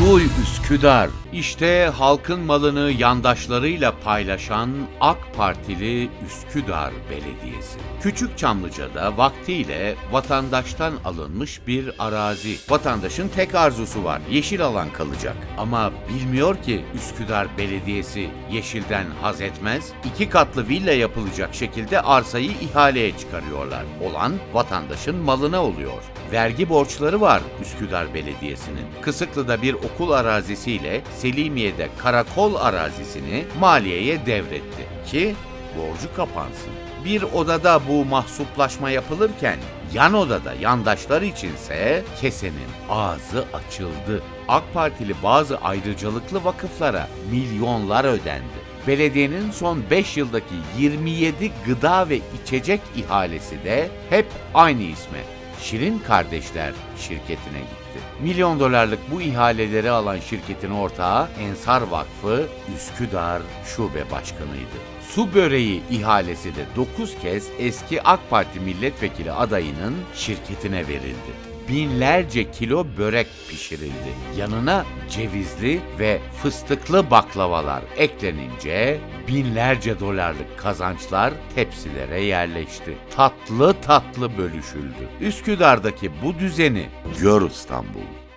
Duy Üsküdar. İşte halkın malını yandaşlarıyla paylaşan AK Partili Üsküdar Belediyesi. Küçük Çamlıca'da vaktiyle vatandaştan alınmış bir arazi. Vatandaşın tek arzusu var, yeşil alan kalacak. Ama bilmiyor ki Üsküdar Belediyesi yeşilden haz etmez, iki katlı villa yapılacak şekilde arsayı ihaleye çıkarıyorlar. Olan vatandaşın malına oluyor. Vergi borçları var Üsküdar Belediyesi'nin. Kısıklı'da bir arazisiyle Selimiye'de karakol arazisini maliyeye devretti ki borcu kapansın. Bir odada bu mahsuplaşma yapılırken yan odada yandaşlar içinse kesenin ağzı açıldı. AK Partili bazı ayrıcalıklı vakıflara milyonlar ödendi. Belediyenin son 5 yıldaki 27 gıda ve içecek ihalesi de hep aynı isme Şirin Kardeşler şirketine gitti. Milyon dolarlık bu ihaleleri alan şirketin ortağı Ensar Vakfı Üsküdar Şube Başkanıydı. Su böreği ihalesi de 9 kez eski AK Parti milletvekili adayının şirketine verildi binlerce kilo börek pişirildi. Yanına cevizli ve fıstıklı baklavalar eklenince binlerce dolarlık kazançlar tepsilere yerleşti. Tatlı tatlı bölüşüldü. Üsküdar'daki bu düzeni gör İstanbul.